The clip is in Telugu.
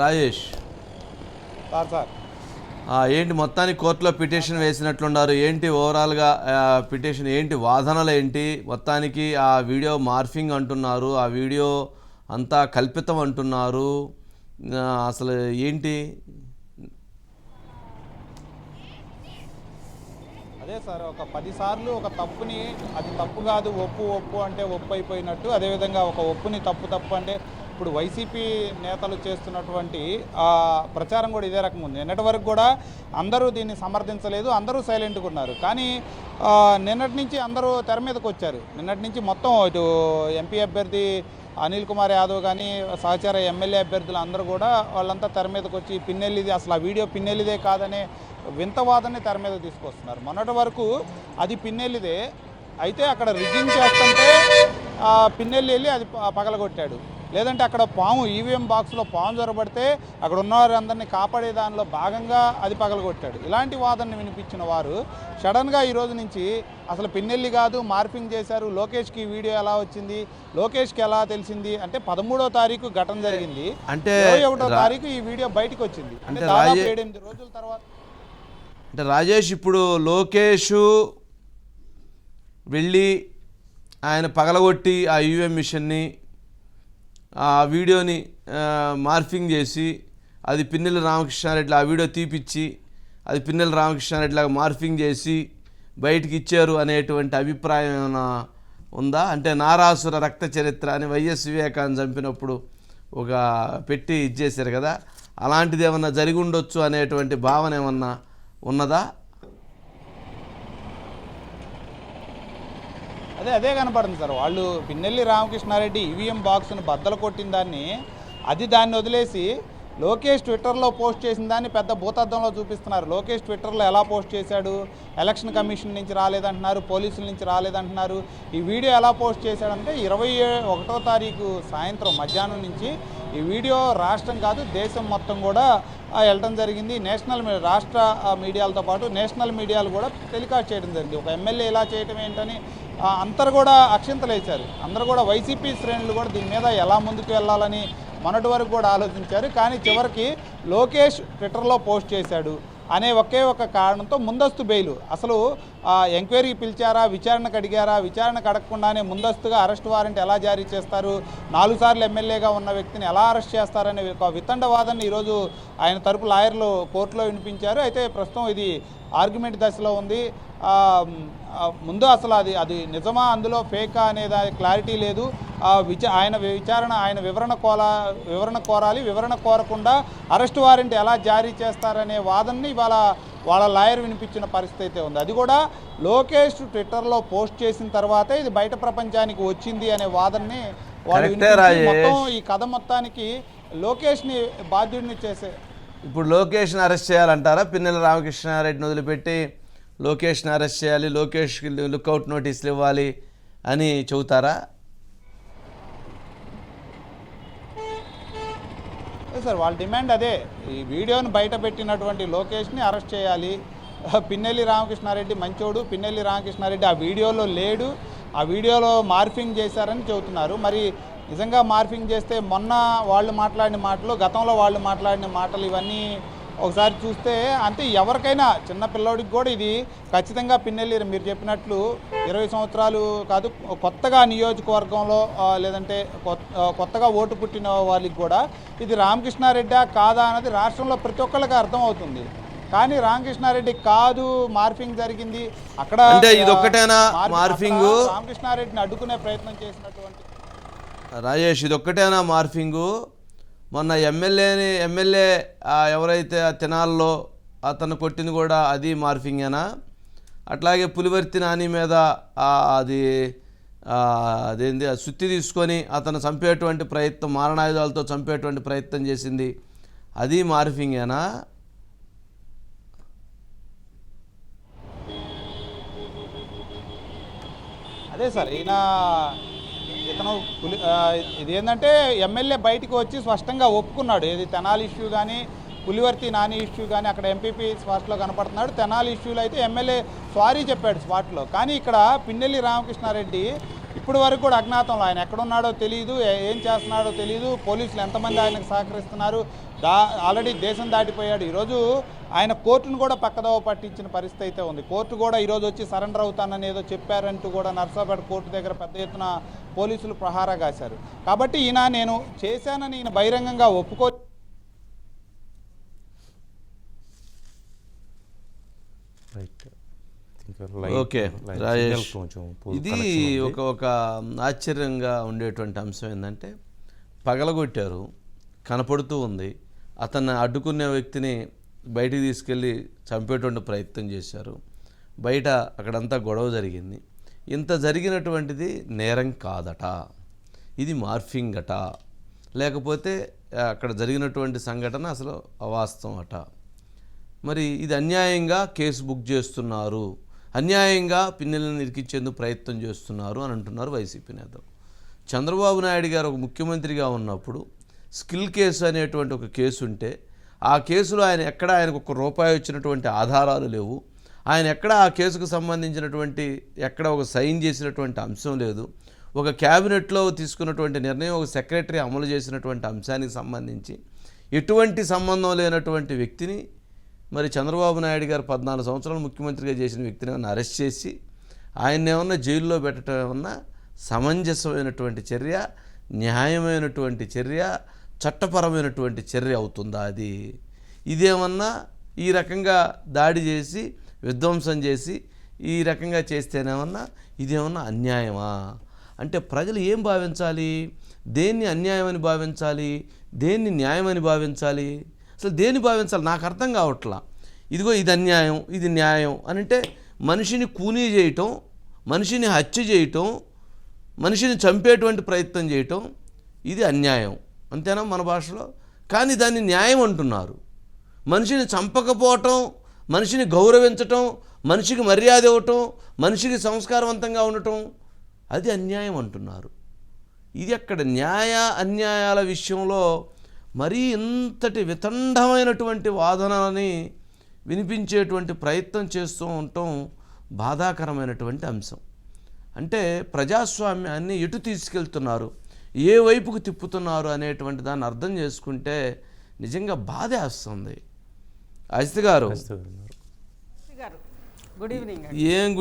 రాజేష్. Sir sir. ఏంటి మొత్తానికి కోర్టులో పిటిషన్ వేసినట్లున్నారు? ఏంటి ఓవరాల్గా పిటిషన్ ఏంటి? వాదనలు ఏంటి మొత్తానికి ఆ వీడియో మార్ఫింగ్ అంటున్నారు. ఆ వీడియో అంతా కల్పితం అంటున్నారు. అసలు ఏంటి? అదే సార్ ఒక పది సార్లు ఒక తప్పుని అది తప్పు కాదు ఒప్పు ఒప్పు అంటే ఒప్పు అయిపోయినట్టు అదేవిధంగా ఒక ఒప్పుని తప్పు తప్పు అంటే ఇప్పుడు వైసీపీ నేతలు చేస్తున్నటువంటి ప్రచారం కూడా ఇదే రకంగా ఉంది. నిన్నటి వరకు కూడా అందరూ దీన్ని సమర్థించలేదు అందరూ సైలెంట్గా ఉన్నారు. కానీ నిన్నటి నుంచి అందరూ తెర మీదకి వచ్చారు. నిన్నటి నుంచి మొత్తం ఇటు ఎంపీ అభ్యర్థి అనిల్ కుమార్ యాదవ్ కానీ సహచార ఎమ్మెల్యే అభ్యర్థులు అందరూ కూడా వాళ్ళంతా తెర మీదకి వచ్చి పిన్నెల్లిది అసలు ఆ వీడియో పిన్నెల్లిదే కాదనే వింతవాదనని తెర మీద తీసుకొస్తున్నారు. మొన్నటి వరకు అది పిన్నెల్లిదే. అయితే అక్కడ రిజింగ్ చేస్తుంటే పిన్నెల్లి వెళ్ళి అది పగలగొట్టాడు. లేదంటే అక్కడ పాము ఈవీఎం బాక్స్లో పాము జొరబడితే అక్కడ ఉన్నవారందరినీ కాపాడే దానిలో భాగంగా అది పగలగొట్టాడు. ఇలాంటి వాదనని వినిపించిన వారు సడన్గా ఈ రోజు నుంచి అసలు పిన్నెల్లి కాదు మార్పింగ్ చేశారు లోకేష్కి ఈ వీడియో ఎలా వచ్చింది లోకేష్కి ఎలా తెలిసింది అంటే పదమూడో తారీఖు ఘటన జరిగింది. అంటే ఒకటో తారీఖు ఈ వీడియో బయటకు వచ్చింది. అంటే దాదాపు ఏడెనిమిది రోజుల తర్వాత అంటే రాజేష్ ఇప్పుడు లోకేష్ వెళ్ళి ఆయన పగలగొట్టి ఆ యూఎం మిషన్ని ఆ వీడియోని మార్ఫింగ్ చేసి అది పిన్నెల రామకృష్ణారెడ్డి ఆ వీడియో తీపిచ్చి అది పిన్నెల రామకృష్ణారెడ్డిలాగా మార్ఫింగ్ చేసి బయటికి ఇచ్చారు అనేటువంటి అభిప్రాయం ఏమైనా ఉందా? అంటే నారాసుర రక్త చరిత్ర అని వైఎస్ వివేకాన్ని చంపినప్పుడు ఒక పెట్టి ఇచ్చేశారు కదా. అలాంటిది ఏమన్నా జరిగి ఉండొచ్చు అనేటువంటి భావన ఏమన్నా ఉన్నదా? అదే అదే కనపడుతుంది సార్. వాళ్ళు పిన్నెల్లి రామకృష్ణారెడ్డి ఈవీఎం బాక్స్ను బద్దలు కొట్టిన దాన్ని అది దాన్ని వదిలేసి లోకేష్ ట్విట్టర్లో పోస్ట్ చేసిన దాన్ని పెద్ద భూతద్దంలో చూపిస్తున్నారు. లోకేష్ ట్విట్టర్లో ఎలా పోస్ట్ చేశాడు? ఎలక్షన్ కమిషన్ నుంచి రాలేదంటున్నారు పోలీసుల నుంచి రాలేదంటున్నారు. ఈ వీడియో ఎలా పోస్ట్ చేశాడంటే ఇరవై ఒకటో తారీఖు సాయంత్రం మధ్యాహ్నం నుంచి ఈ వీడియో రాష్ట్రం కాదు దేశం మొత్తం కూడా వెళ్ళడం వెళ్ళటం జరిగింది. నేషనల్ మీ- రాష్ట్ర మీడియాలతో పాటు నేషనల్ మీడియాలు కూడా టెలికాస్ట్ చేయడం జరిగింది. ఒక ఎమ్మెల్యే ఇలా చేయటం ఏంటని అందరు కూడా అక్షింతలు వేశారు. అందరూ కూడా వైసీపీ శ్రేణులు కూడా దీని మీద ఎలా ముందుకు వెళ్ళాలని మొన్నటి వరకు కూడా ఆలోచించారు. కానీ చివరికి లోకేష్ ట్విట్టర్లో పోస్ట్ చేశాడు అనే ఒకే ఒక కారణంతో ముందస్తు బెయిల్. అసలు ఎంక్వైరీ పిలిచారా విచారణకు అడిగారా విచారణకు అడగకుండానే ముందస్తుగా అరెస్ట్ వారెంట్ ఎలా జారీ చేస్తారు నాలుగు సార్లు ఎమ్మెల్యేగా ఉన్న వ్యక్తిని ఎలా అరెస్ట్ చేస్తారనే ఒక వితండవాదాన్ని ఈరోజు ఆయన తరపు లాయర్లు కోర్టులో వినిపించారు. అయితే ప్రస్తుతం ఇది ఆర్గ్యుమెంట్ దశలో ఉంది. ముందు అసలు అది అది నిజమా? అందులో ఫేకా అనే దాని క్లారిటీ లేదు. ఆ, విచ ఆయన విచారణ ఆయన వివరణ కోలా వివరణ కోరాలి. వివరణ కోరకుండా అరెస్ట్ వారెంట్ ఎలా జారీ చేస్తారనే వాదనని ఇవాళ వాళ్ళ లాయర్ వినిపించిన పరిస్థితి అయితే ఉంది. అది కూడా లోకేష్ ట్విట్టర్లో పోస్ట్ చేసిన తర్వాతే ఇది బయట ప్రపంచానికి వచ్చింది అనే వాదనని వాళ్ళు. మొత్తం ఈ కథ మొత్తానికి లోకేష్ని బాధ్యుడిని చేసే ఇప్పుడు లోకేష్ని అరెస్ట్ చేయాలంటారా? పిన్నెల రామకృష్ణారెడ్డిని వదిలిపెట్టి లోకేష్ని అరెస్ట్ చేయాలి లోకేష్కి లుక్అవుట్ నోటీసులు ఇవ్వాలి అని చెబుతారా? సార్ వాళ్ళ డిమాండ్ అదే. ఈ వీడియోని బయట పెట్టినటువంటి లోకేష్ని అరెస్ట్ చేయాలి. పిన్నెల్లి రామకృష్ణారెడ్డి మంచోడు పిన్నెల్లి రామకృష్ణారెడ్డి ఆ వీడియోలో లేడు. ఆ వీడియోలో మార్ఫింగ్ చేశారని చెబుతున్నారు. మరి నిజంగా మార్ఫింగ్ చేస్తే మొన్న వాళ్ళు మాట్లాడిన మాటలు గతంలో వాళ్ళు మాట్లాడిన మాటలు ఇవన్నీ ఒకసారి చూస్తే అంటే ఎవరికైనా చిన్న పిల్లోడికి కూడా ఇది ఖచ్చితంగా పిన్నెల్లి మీరు చెప్పినట్లు ఇరవై సంవత్సరాలు కాదు కొత్తగా నియోజకవర్గంలో లేదంటే కొత్తగా ఓటు పుట్టిన వాళ్ళకి కూడా ఇది రామకృష్ణారెడ్డా కాదా అన్నది రాష్ట్రంలో ప్రతి ఒక్కళ్ళకి అర్థమవుతుంది. కానీ రామకృష్ణారెడ్డి కాదు మార్ఫింగ్ జరిగింది అక్కడ అంటే ఇది ఒక్కటేనా మార్ఫి- మార్ఫింగు? రామకృష్ణారెడ్డిని అడ్డుకునే ప్రయత్నం చేసినటువంటి రాజేష్ ఇది ఒక్కటేనా మార్ఫింగు? మొన్న ఎమ్మెల్యేని ఎమ్మెల్యే ఎవరైతే ఆ తినాల్లో అతను కొట్టింది కూడా అది మార్ఫింగేనా? అట్లాగే పులివర్తి నాని మీద అది అదేంది ఆ సుత్తి తీసుకొని అతను చంపేటువంటి ప్రయత్నం మారణాయుధాలతో చంపేటువంటి ప్రయత్నం చేసింది అది మార్ఫింగేనా? అదే సార్ ఈయన ఇతను ఇదేంటంటే ఇది ఏంటంటే ఎమ్మెల్యే బయటకు వచ్చి స్పష్టంగా ఒప్పుకున్నాడు. ఏది తెనాలి ఇష్యూ కానీ పులివర్తి నాని ఇష్యూ కానీ అక్కడ ఎంపీపీ స్పాట్లో కనపడుతున్నాడు. తెనాలి ఇష్యూలో అయితే ఎమ్మెల్యే సారీ చెప్పాడు స్పాట్లో. కానీ ఇక్కడ పిన్నెల్లి రామకృష్ణారెడ్డి ఇప్పటి వరకు కూడా అజ్ఞాతంలో ఆయన ఎక్కడున్నాడో తెలియదు ఏం చేస్తున్నాడో తెలియదు పోలీసులు ఎంతమంది ఆయనకు సహకరిస్తున్నారు? దా ఆల్రెడీ దేశం దాటిపోయాడు. ఈరోజు ఆయన కోర్టును కూడా పక్కదోవ పట్టించిన పరిస్థితి అయితే ఉంది. కోర్టు కూడా ఈరోజు వచ్చి సరెండర్ అవుతానని ఏదో చెప్పారంటూ కూడా నర్సాపేట కోర్టు దగ్గర పెద్ద ఎత్తున పోలీసులు ప్రహారా కాశారు కాబట్టి ఈయన నేను చేశానని ఈయన బహిరంగంగా ఒప్పుకో రైట్. ఓకే రాజేష్. ఇది ఒక ఒక ఆశ్చర్యంగా ఉండేటువంటి అంశం ఏంటంటే పగలగొట్టారు కనపడుతూ ఉంది. అతన్ని అడ్డుకునే వ్యక్తిని బయటికి తీసుకెళ్ళి చంపేటువంటి ప్రయత్నం చేశారు. బయట అక్కడంతా గొడవ జరిగింది. ఇంత జరిగినటువంటిది నేరం కాదట. ఇది మార్ఫింగ్ అట. లేకపోతే అక్కడ జరిగినటువంటి సంఘటన అసలు అవాస్తవం అట. మరి ఇది అన్యాయంగా కేసు బుక్ చేస్తున్నారు. అన్యాయంగా పిన్నెలను ఇరికించేందుకు ప్రయత్నం చేస్తున్నారు అని అంటున్నారు వైసీపీ నేతలు. చంద్రబాబు నాయుడు గారు ఒక ముఖ్యమంత్రిగా ఉన్నప్పుడు స్కిల్ కేసు అనేటువంటి ఒక కేసు ఉంటే ఆ కేసులో ఆయన ఎక్కడ ఆయనకు ఒక రూపాయి వచ్చినటువంటి ఆధారాలు లేవు. ఆయన ఎక్కడ ఆ కేసుకు సంబంధించినటువంటి ఎక్కడ ఒక సైన్ చేసినటువంటి అంశం లేదు. ఒక క్యాబినెట్లో తీసుకున్నటువంటి నిర్ణయం ఒక సెక్రటరీ అమలు చేసినటువంటి అంశానికి సంబంధించి ఎటువంటి సంబంధం లేనటువంటి వ్యక్తిని మరి చంద్రబాబు నాయుడు గారు పద్నాలుగు సంవత్సరాలు ముఖ్యమంత్రిగా చేసిన వ్యక్తిని ఏమన్నా అరెస్ట్ చేసి ఆయన ఏమన్నా జైల్లో పెట్టడం ఏమన్నా సమంజసమైనటువంటి చర్య న్యాయమైనటువంటి చర్య చట్టపరమైనటువంటి చర్య అవుతుందా అది? ఇదేమన్నా ఈ రకంగా దాడి చేసి విధ్వంసం చేసి ఈ రకంగా చేస్తేనేమన్నా ఇదేమన్నా అన్యాయమా? అంటే ప్రజలు ఏం భావించాలి? దేన్ని అన్యాయమని భావించాలి? దేన్ని న్యాయమని భావించాలి? అసలు దేన్ని భావించాలి? నాకు అర్థం కావట్లా. ఇదిగో ఇది అన్యాయం ఇది న్యాయం అని అంటే మనిషిని కూనీ చేయటం మనిషిని హత్య చేయటం మనిషిని చంపేటువంటి ప్రయత్నం చేయటం ఇది అన్యాయం. అంతేనా మన భాషలో? కానీ దాన్ని న్యాయం అంటున్నారు. మనిషిని చంపకపోవటం మనిషిని గౌరవించటం మనిషికి మర్యాద ఇవ్వటం మనిషికి సంస్కారవంతంగా ఉండటం అది అన్యాయం అంటున్నారు. ఇది అక్కడ న్యాయ అన్యాయాల విషయంలో మరీ ఇంతటి వితండమైనటువంటి వాదనలని వినిపించేటువంటి ప్రయత్నం చేస్తూ ఉండటం బాధాకరమైనటువంటి అంశం. అంటే ప్రజాస్వామ్యాన్ని ఎటు తీసుకెళ్తున్నారు ఏ వైపుకు తిప్పుతున్నారు అనేటువంటి దాన్ని అర్థం చేసుకుంటే నిజంగా బాధేస్తుంది అజిత్ గారు. ఉన్నారు. గారు గుడ్ ఈవినింగ్ ఏం